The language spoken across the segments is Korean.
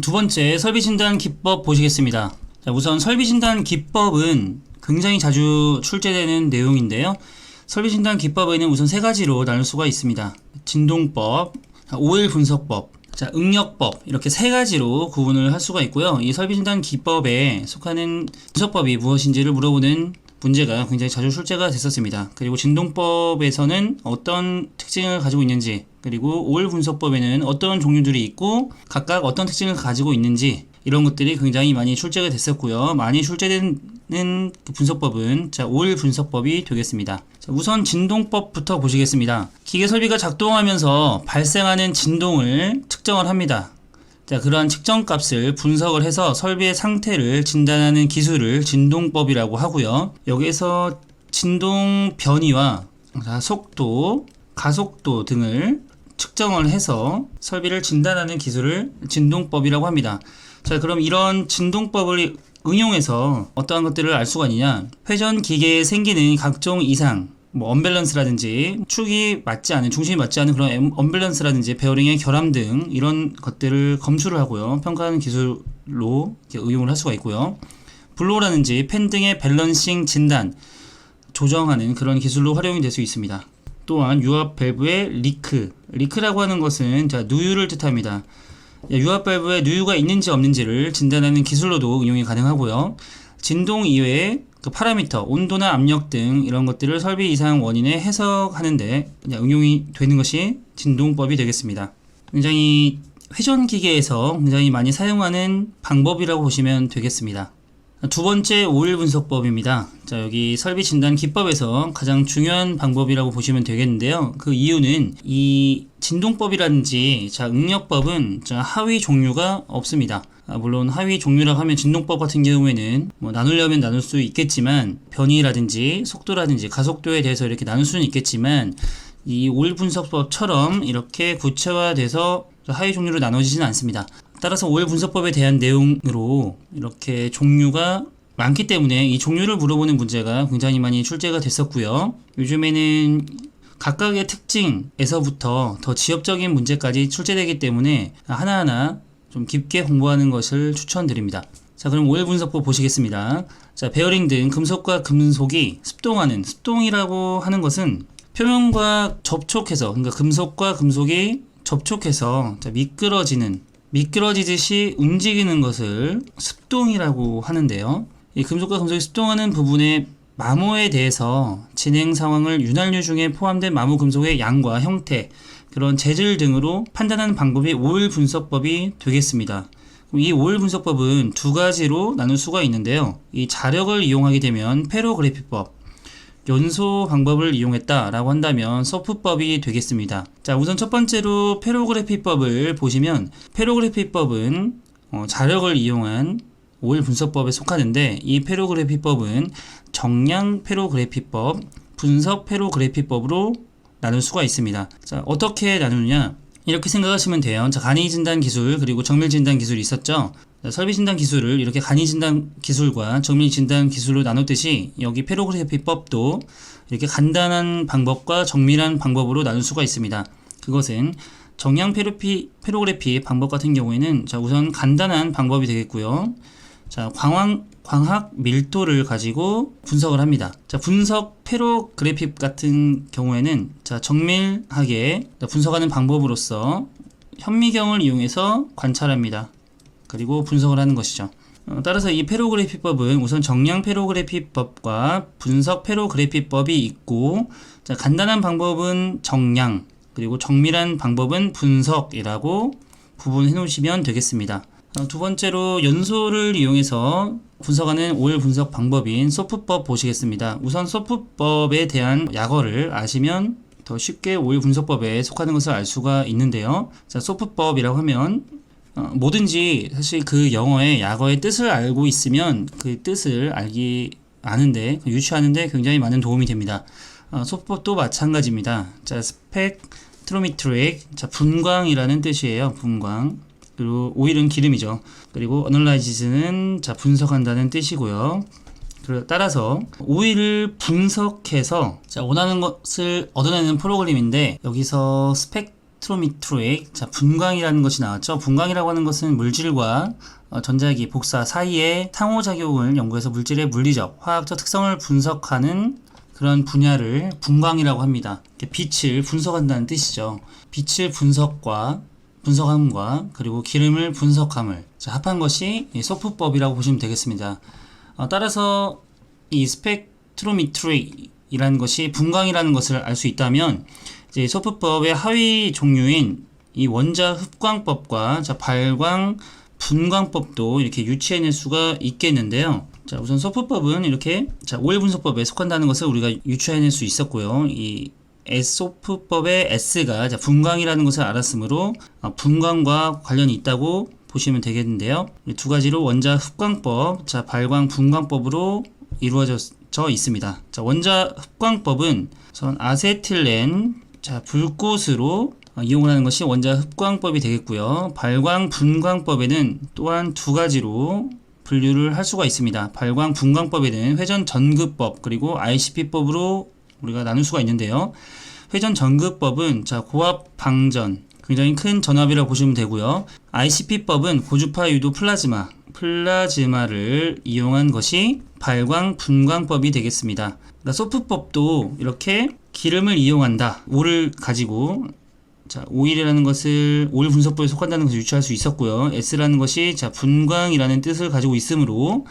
두 번째 설비 진단 기법 보시겠습니다. 자, 우선 설비 진단 기법은 굉장히 자주 출제되는 내용인데요. 설비 진단 기법에는 우선 세 가지로 나눌 수가 있습니다. 진동법, 오일 분석법, 자, 응력법 이렇게 세 가지로 구분을 할 수가 있고요. 이 설비 진단 기법에 속하는 분석법이 무엇인지를 물어보는 문제가 굉장히 자주 출제가 됐었습니다. 그리고 진동법에서는 어떤 특징을 가지고 있는지, 그리고 오일 분석법에는 어떤 종류들이 있고 각각 어떤 특징을 가지고 있는지 이런 것들이 굉장히 많이 출제가 됐었고요. 많이 출제되는 그 분석법은 자, 오일 분석법이 되겠습니다. 자, 우선 진동법부터 보시겠습니다. 기계 설비가 작동하면서 발생하는 진동을 측정을 합니다. 자, 그러한 측정 값을 분석을 해서 설비의 상태를 진단하는 기술을 진동법이라고 하고요. 여기에서 진동 변이와 자, 속도, 가속도 등을 측정을 해서 설비를 진단하는 기술을 진동법이라고 합니다. 자, 그럼 이런 진동법을 응용해서 어떠한 것들을 알 수가 있느냐? 회전 기계에 생기는 각종 이상, 뭐 언밸런스라든지 축이 맞지 않은 중심이 맞지 않은 그런 엠- 언밸런스라든지 베어링의 결함 등 이런 것들을 검수를 하고요 평가하는 기술로 응용을 할 수가 있고요 블로라든지 펜 등의 밸런싱 진단 조정하는 그런 기술로 활용이 될 수 있습니다 또한 유압 밸브의 리크 리크라고 하는 것은 자 누유를 뜻합니다 유압 밸브에 누유가 있는지 없는지를 진단하는 기술로도 응용이 가능하고요 진동 이외에 그 파라미터, 온도나 압력 등 이런 것들을 설비 이상 원인에 해석하는데 응용이 되는 것이 진동법이 되겠습니다. 굉장히 회전 기계에서 굉장히 많이 사용하는 방법이라고 보시면 되겠습니다. 두 번째 오일 분석법입니다. 자, 여기 설비 진단 기법에서 가장 중요한 방법이라고 보시면 되겠는데요. 그 이유는 이 진동법이라든지 자, 응력법은 자, 하위 종류가 없습니다. 아, 물론 하위 종류라고 하면 진동법 같은 경우에는 뭐 나누려면 나눌 수 있겠지만 변이라든지 속도라든지 가속도에 대해서 이렇게 나눌 수는 있겠지만 이 오일 분석법처럼 이렇게 구체화돼서 하위 종류로 나눠지지는 않습니다. 따라서 오일 분석법에 대한 내용으로 이렇게 종류가 많기 때문에 이 종류를 물어보는 문제가 굉장히 많이 출제가 됐었고요. 요즘에는 각각의 특징에서부터 더 지역적인 문제까지 출제되기 때문에 하나하나 좀 깊게 공부하는 것을 추천드립니다. 자, 그럼 오일 분석법 보시겠습니다. 자, 베어링 등 금속과 금속이 습동하는, 습동이라고 하는 것은 표면과 접촉해서, 그러니까 금속과 금속이 접촉해서 자, 미끄러지는, 미끄러지듯이 움직이는 것을 습동이라고 하는데요. 이 금속과 금속이 습동하는 부분의 마모에 대해서 진행 상황을 윤활유 중에 포함된 마모 금속의 양과 형태, 그런 재질 등으로 판단하는 방법이 오일 분석법이 되겠습니다. 이 오일 분석법은 두 가지로 나눌 수가 있는데요. 이 자력을 이용하게 되면 페로그래피법, 연소 방법을 이용했다라고 한다면 서프법이 되겠습니다. 자, 우선 첫 번째로 페로그래피법을 보시면 페로그래피법은 어, 자력을 이용한 오일 분석법에 속하는데 이 페로그래피법은 정량 페로그래피법, 분석 페로그래피법으로 나눌 수가 있습니다. 자, 어떻게 나누느냐? 이렇게 생각하시면 돼요. 자, 간이 진단 기술 그리고 정밀 진단 기술이 있었죠. 자, 설비 진단 기술을 이렇게 간이 진단 기술과 정밀 진단 기술로 나눴듯이 여기 페로그래피법도 이렇게 간단한 방법과 정밀한 방법으로 나눌 수가 있습니다. 그것은 정량 페로피, 페로그래피 방법 같은 경우에는 자, 우선 간단한 방법이 되겠고요. 자, 광황, 광학 밀도를 가지고 분석을 합니다. 자, 분석 페로그래픽 같은 경우에는 자, 정밀하게 분석하는 방법으로서 현미경을 이용해서 관찰합니다. 그리고 분석을 하는 것이죠. 어, 따라서 이 페로그래피법은 우선 정량 페로그래피법과 분석 페로그래피법이 있고 자, 간단한 방법은 정량 그리고 정밀한 방법은 분석이라고 구분해 놓으시면 되겠습니다. 어, 두 번째로 연소를 이용해서 분석하는 오일 분석 방법인 소프법 보시겠습니다. 우선 소프법에 대한 약어를 아시면 더 쉽게 오일 분석법에 속하는 것을 알 수가 있는데요. 자, 소프법이라고 하면 어, 뭐든지 사실 그 영어의 약어의 뜻을 알고 있으면 그 뜻을 알기 아는데 유추하는데 굉장히 많은 도움이 됩니다. 어, 소프법도 마찬가지입니다. 자, 스펙트로미트릭, 자 분광이라는 뜻이에요. 분광. 그리고 오일은 기름이죠. 그리고 어널라이즈는 자 분석한다는 뜻이고요. 따라서 오일을 분석해서 자 원하는 것을 얻어내는 프로그램인데 여기서 스펙 스펙트로미트로액, 자 분광이라는 것이 나왔죠. 분광이라고 하는 것은 물질과 어, 전자기, 복사 사이의 상호작용을 연구해서 물질의 물리적, 화학적 특성을 분석하는 그런 분야를 분광이라고 합니다. 빛을 분석한다는 뜻이죠. 빛을 분석과 분석함과 그리고 기름을 분석함을 자, 합한 것이 이 소프법이라고 보시면 되겠습니다. 어, 따라서 이 스펙트로미트리라는 것이 분광이라는 것을 알 수 있다면 이제 소프법의 하위 종류인 이 원자 흡광법과 자, 발광 분광법도 이렇게 유추해낼 수가 있겠는데요. 자, 우선 소프법은 이렇게 자, 오일 분석법에 속한다는 것을 우리가 유추해낼 수 있었고요. 이 S소프법의 S가 자, 분광이라는 것을 알았으므로 어, 분광과 관련이 있다고 보시면 되겠는데요. 이두 가지로 원자 흡광법, 자, 발광 분광법으로 이루어져 있습니다. 자, 원자 흡광법은 우선 아세틸렌, 자, 불꽃으로 어, 이용을 하는 것이 원자 흡광법이 되겠고요. 발광 분광법에는 또한 두 가지로 분류를 할 수가 있습니다. 발광 분광법에는 회전 전극법 그리고 ICP법으로 우리가 나눌 수가 있는데요. 회전 전극법은 자 고압 방전 굉장히 큰 전압이라고 보시면 되고요. ICP법은 고주파 유도 플라즈마 플라즈마를 이용한 것이 발광 분광법이 되겠습니다. 그러니까 소프법도 이렇게 기름을 이용한다. 오를 가지고 자, 오일이라는 것을 오일 분석법에 속한다는 것을 유추할 수 있었고요. S라는 것이 자, 분광이라는 뜻을 가지고 있으므로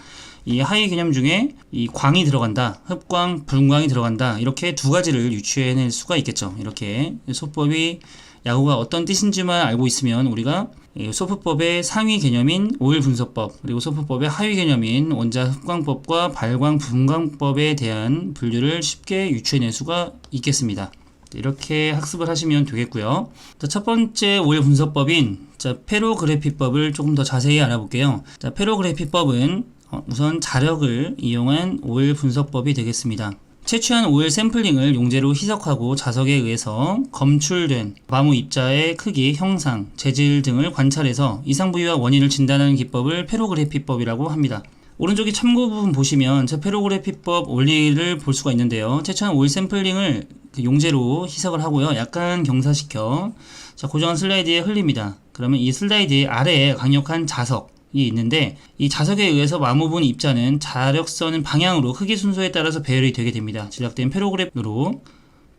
이 하위 개념 중에 이 광이 들어간다, 흡광, 분광이 들어간다 이렇게 두 가지를 유추해낼 수가 있겠죠. 이렇게 소법이 야구가 어떤 뜻인지만 알고 있으면 우리가 이 소프법의 상위 개념인 오일 분석법 그리고 소프법의 하위 개념인 원자 흡광법과 발광 분광법에 대한 분류를 쉽게 유추해낼 수가 있겠습니다. 이렇게 학습을 하시면 되겠고요. 자, 첫 번째 오일 분석법인 자, 페로그래피법을 조금 더 자세히 알아볼게요. 자, 페로그래피법은 어, 우선 자력을 이용한 오일 분석법이 되겠습니다. 채취한 오일 샘플링을 용제로 희석하고 자석에 의해서 검출된 마모 입자의 크기, 형상, 재질 등을 관찰해서 이상 부위와 원인을 진단하는 기법을 페로그래피법이라고 합니다. 오른쪽에 참고 부분 보시면 제 페로그래피법 원리를 볼 수가 있는데요. 채취한 오일 샘플링을 그 용제로 희석을 하고요. 약간 경사시켜 자, 고정한 슬라이드에 흘립니다. 그러면 이 슬라이드 아래에 강력한 자석 이 있는데 이 자석에 의해서 마모분 입자는 자력선은 방향으로 크기 순서에 따라서 배열이 되게 됩니다. 제작된 페로그래프로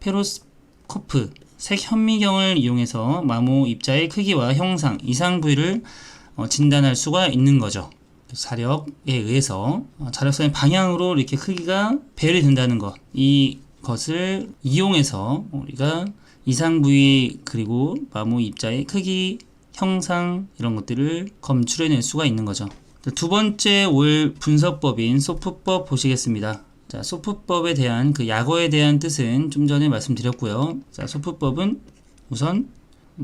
페로스코프 색 현미경을 이용해서 마모 입자의 크기와 형상, 이상 부위를 어, 진단할 수가 있는 거죠. 사력에 의해서 어, 자력선의 방향으로 이렇게 크기가 배열이 된다는 것 이 것을 이용해서 우리가 이상 부위 그리고 마모 입자의 크기 형상 이런 것들을 검출해낼 수가 있는 거죠. 두 번째 올 분석법인 소프법 보시겠습니다. 자 소프법에 대한 그 약어에 대한 뜻은 좀 전에 말씀드렸고요. 자 소프법은 우선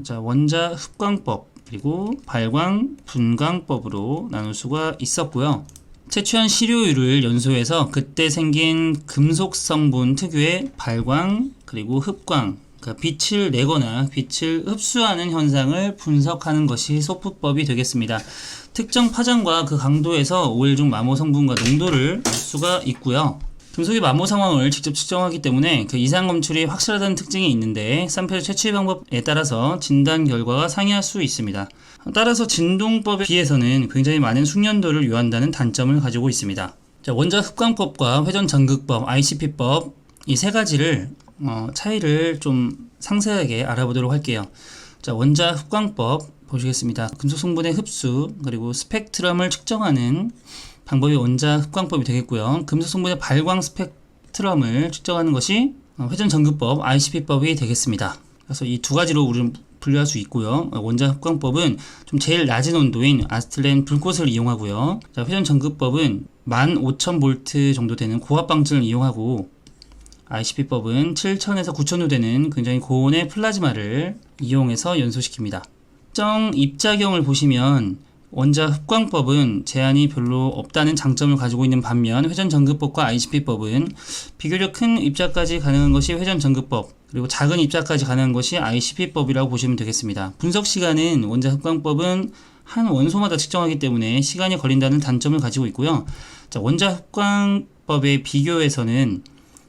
자 원자 흡광법 그리고 발광 분광법으로 나눌 수가 있었고요. 채취한 시료율을 연소해서 그때 생긴 금속 성분 특유의 발광 그리고 흡광 그러니까 빛을 내거나 빛을 흡수하는 현상을 분석하는 것이 소프법이 되겠습니다. 특정 파장과 그 강도에서 오일 중 마모 성분과 농도를 알 수가 있고요. 금속의 마모 상황을 직접 측정하기 때문에 그 이상 검출이 확실하다는 특징이 있는데 샘플 채취 방법에 따라서 진단 결과가 상이할 수 있습니다. 따라서 진동법에 비해서는 굉장히 많은 숙련도를 요한다는 단점을 가지고 있습니다. 자, 원자 흡광법과 회전 전극법, ICP법 이 세 가지를 어, 차이를 좀 상세하게 알아보도록 할게요. 자, 원자 흡광법 보시겠습니다. 금속 성분의 흡수 그리고 스펙트럼을 측정하는 방법이 원자 흡광법이 되겠고요. 금속 성분의 발광 스펙트럼을 측정하는 것이 어, 회전 전극법 ICP법이 되겠습니다. 그래서 이 두 가지로 우리는 분류할 수 있고요. 어, 원자 흡광법은 좀 제일 낮은 온도인 아스틸렌 불꽃을 이용하고요. 자, 회전 전극법은 15,000V 정도 되는 고압 방전을 이용하고 ICP법은 7,000에서 9,000도 되는 굉장히 고온의 플라즈마를 이용해서 연소시킵니다. 특정 입자경을 보시면 원자 흡광법은 제한이 별로 없다는 장점을 가지고 있는 반면 회전 전극법과 ICP법은 비교적 큰 입자까지 가능한 것이 회전 전극법 그리고 작은 입자까지 가능한 것이 ICP법이라고 보시면 되겠습니다. 분석 시간은 원자 흡광법은 한 원소마다 측정하기 때문에 시간이 걸린다는 단점을 가지고 있고요. 자, 원자 흡광법의 비교에서는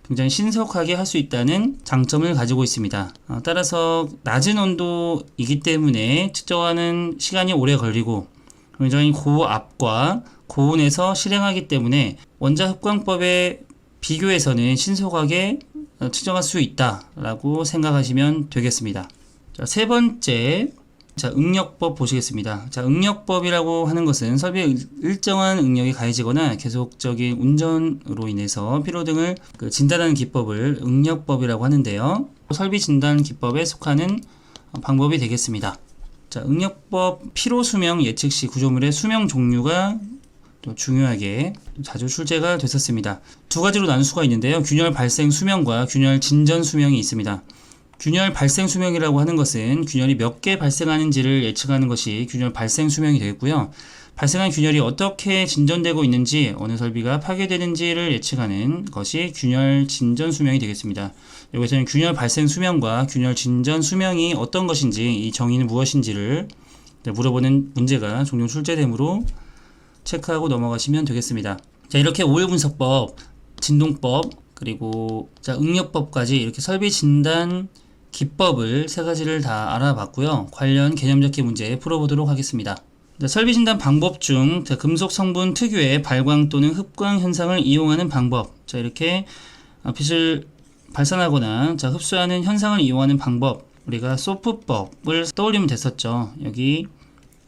굉장히 신속하게 할 수 있다는 장점을 가지고 있습니다. 어, 따라서 낮은 온도이기 때문에 측정하는 시간이 오래 걸리고 굉장히 고압과 고온에서 실행하기 때문에 원자 흡광법에 비교해서는 신속하게 어, 측정할 수 있다라고 생각하시면 되겠습니다. 자, 세 번째 자, 응력법 보시겠습니다. 자, 응력법이라고 하는 것은 설비에 일- 일정한 응력이 가해지거나 계속적인 운전으로 인해서 피로 등을 그 진단하는 기법을 응력법이라고 하는데요. 설비 진단 기법에 속하는 어, 방법이 되겠습니다. 자, 응력법 피로 수명 예측 시 구조물의 수명 종류가 또 중요하게 자주 출제가 됐었습니다. 두 가지로 나눌 수가 있는데요. 균열 발생 수명과 균열 진전 수명이 있습니다. 균열 발생 수명이라고 하는 것은 균열이 몇 개 발생하는지를 예측하는 것이 균열 발생 수명이 되겠고요. 발생한 균열이 어떻게 진전되고 있는지 어느 설비가 파괴되는지를 예측하는 것이 균열 진전 수명이 되겠습니다. 여기서는 균열 발생 수명과 균열 진전 수명이 어떤 것인지 이 정의는 무엇인지를 물어보는 문제가 종종 출제되므로 체크하고 넘어가시면 되겠습니다. 자, 이렇게 오일 분석법, 진동법, 그리고 자, 응력법까지 이렇게 설비 진단 기법을 세 가지를 다 알아봤고요. 관련 개념 잡기 문제 풀어보도록 하겠습니다. 자, 설비 진단 방법 중 자, 금속 성분 특유의 발광 또는 흡광 현상을 이용하는 방법. 자, 이렇게 어, 빛을 발산하거나 자, 흡수하는 현상을 이용하는 방법. 우리가 소프법을 떠올리면 됐었죠. 여기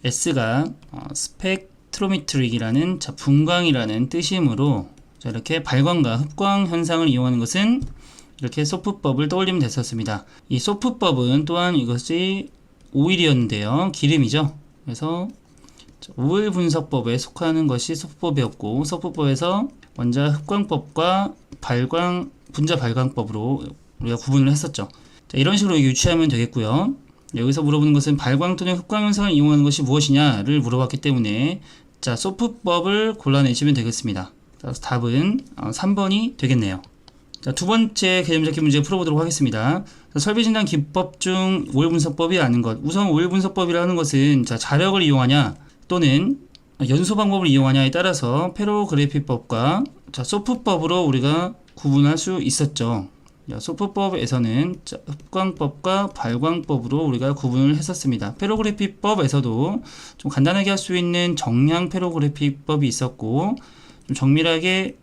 S가 어, 스펙트로미트릭이라는 자, 분광이라는 뜻이므로 자, 이렇게 발광과 흡광 현상을 이용하는 것은 이렇게 소프법을 떠올리면 됐었습니다. 이 소프법은 또한 이것이 오일이었는데요. 기름이죠. 그래서 자, 오일 분석법에 속하는 것이 소프법이었고 소프법에서 원자 흡광법과 발광 분자 발광법으로 우리가 구분을 했었죠. 자, 이런 식으로 유추하면 되겠고요. 여기서 물어보는 것은 발광 또는 흡광 현상을 이용하는 것이 무엇이냐를 물어봤기 때문에 자 소프법을 골라내시면 되겠습니다. 답은 어, 3번이 되겠네요. 자, 두 번째 개념 잡기 문제 풀어보도록 하겠습니다. 자, 설비 진단 기법 중 오일 분석법이 아닌 것. 우선 오일 분석법이라는 것은 자, 자력을 이용하냐 또는 연소 방법을 이용하냐에 따라서 페로그래피법과 자, 소프법으로 우리가 구분할 수 있었죠. 자, 소프법에서는 자, 흡광법과 발광법으로 우리가 구분을 했었습니다. 페로그래피법에서도 좀 간단하게 할 수 있는 정량 페로그래피법이 있었고 좀 정밀하게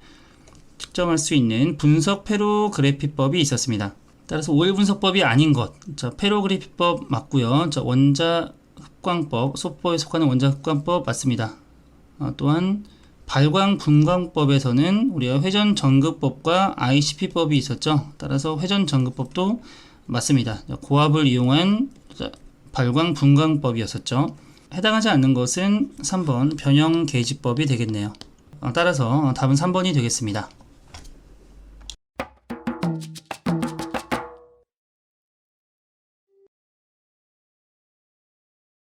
측정할 수 있는 분석 페로그래피법이 있었습니다. 따라서 오일 분석법이 아닌 것, 자, 페로그래피법 맞고요. 자, 원자 흡광법, 소법에 속하는 원자 흡광법 맞습니다. 어, 또한 발광 분광법에서는 우리가 회전 전극법과 ICP법이 있었죠. 따라서 회전 전극법도 맞습니다. 자, 고압을 이용한 자, 발광 분광법이었었죠. 해당하지 않는 것은 3번 변형 계지법이 되겠네요. 어, 따라서 답은 3번이 되겠습니다.